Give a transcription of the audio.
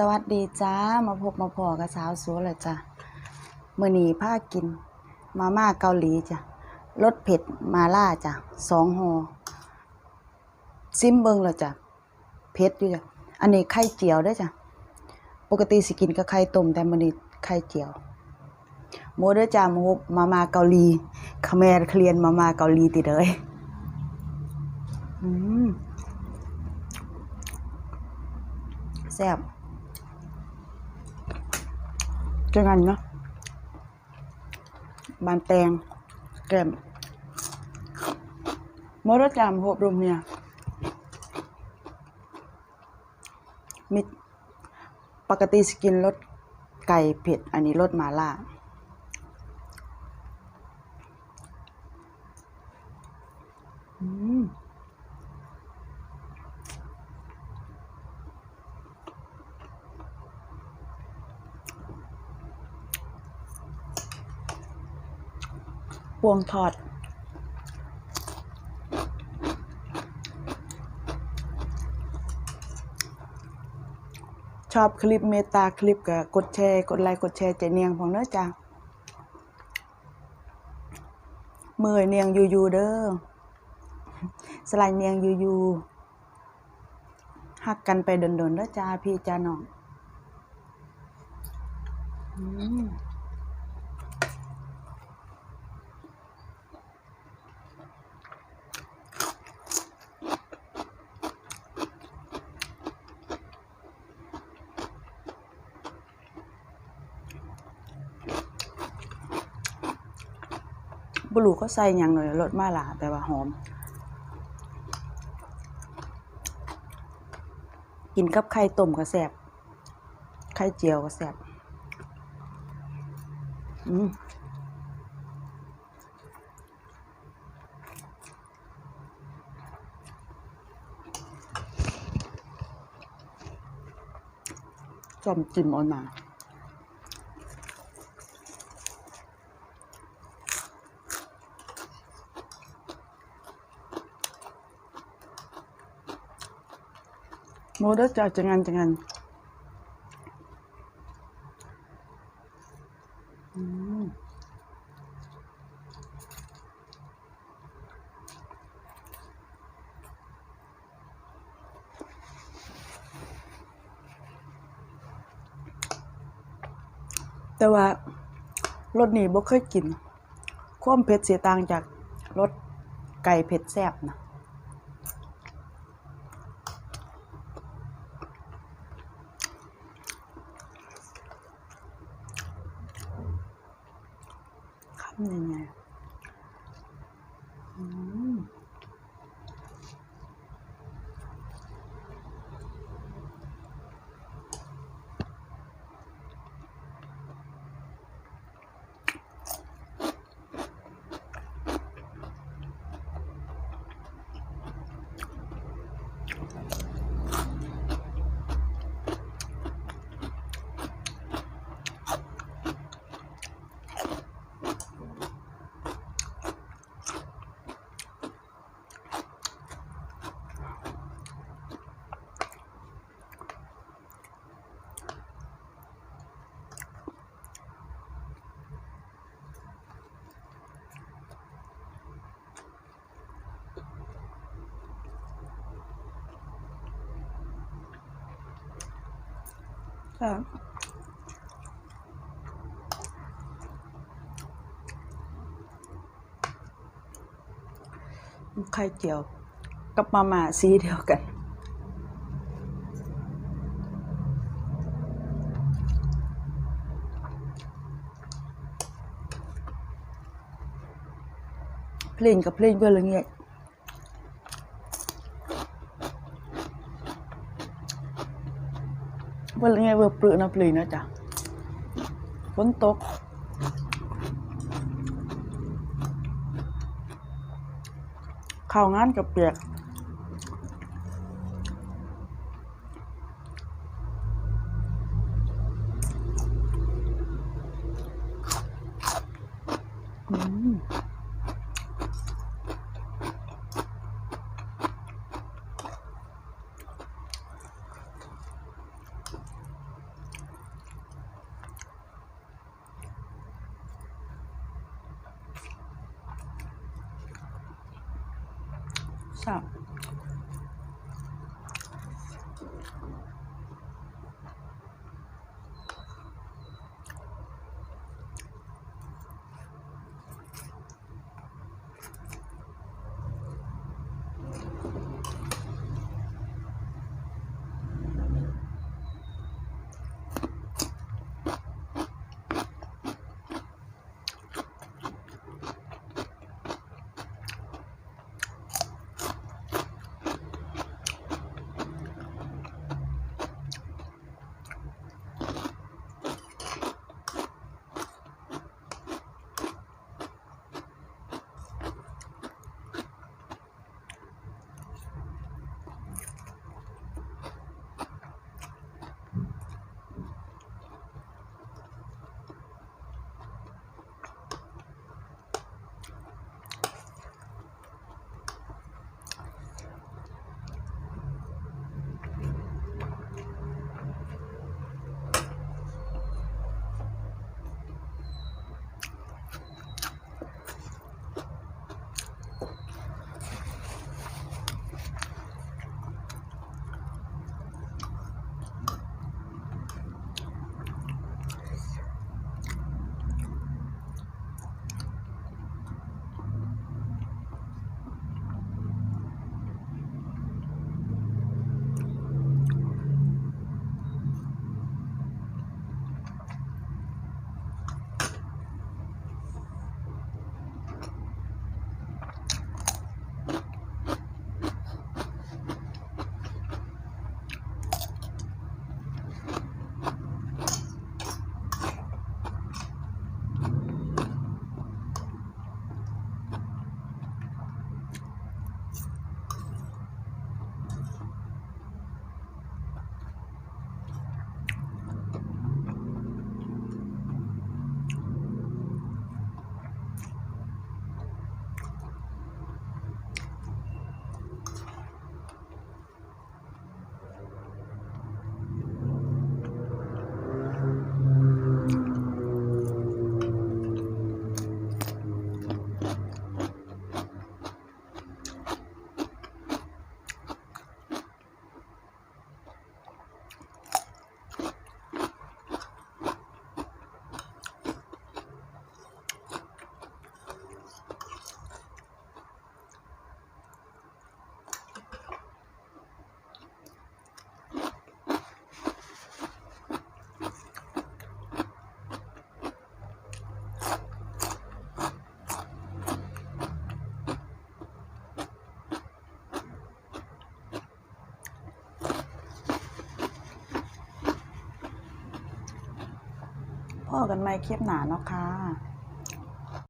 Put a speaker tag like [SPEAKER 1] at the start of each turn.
[SPEAKER 1] สวัสดีจ้า มาพบมาพอกับสาวสวยเลยจ้ะมื้อนี้ากิน มาม่าเกาหลีจ้ะรสเผ็ดมาล่าจ้ะสองห่อซิมเบิงแล้วจ้ะเผ็ดอยู่จ้ะอันนี้ไข่เจียวด้อจ้ะปกติสิกินกับไข่ต้มแต่มือนี้ไข่เจียวโมเด้อจ้าหมูมาม่าเกาหลีคาเมรเคลียนมาม่าเกาหลีติดเด้ยอืมแซ่บ จังงันเนาะบานแตงแกมมรจามโหบรุมเนี่ยมิปกติสกินรสไก่เผ็ด อันนี้รสมาล่า อืม พ วงทอด ชอบคลิปเมตาคลิปก็กดแชร์ กดไลค์ กดแชร์เจเนียงของเนื้อจ้ามือเนียงยูยูเด้อสไลด์เนียงยูยูหักกันไปโดนๆเด้อจ้าพี่จ้าน้อง อืม บลูก็ใส่หยังหน่อยรสมาหลาแต่ว่าหอม กินกับไข่ต้มก็แซ่บไข่เจียวก็แซ่บอืมจอมจิ้มเออนมา โมเดลจะจังงันจังงันแต่ว่ารสนี้บ่เคยกิน ความเผ็ดเสียต่างจากรสไก่เผ็ดแซ่บนะ Не-не. คำยังไข่เจียว กับมาม่าสีเดียวกันเพลงกับเพลงเพื่อนละเงียด เพื่อนละเงียดเพื่อปลือนะปลีนะจ๊ะฝนตกข้าวงานกับเปียก กันไม่คลิปหนาเนาะค่ะ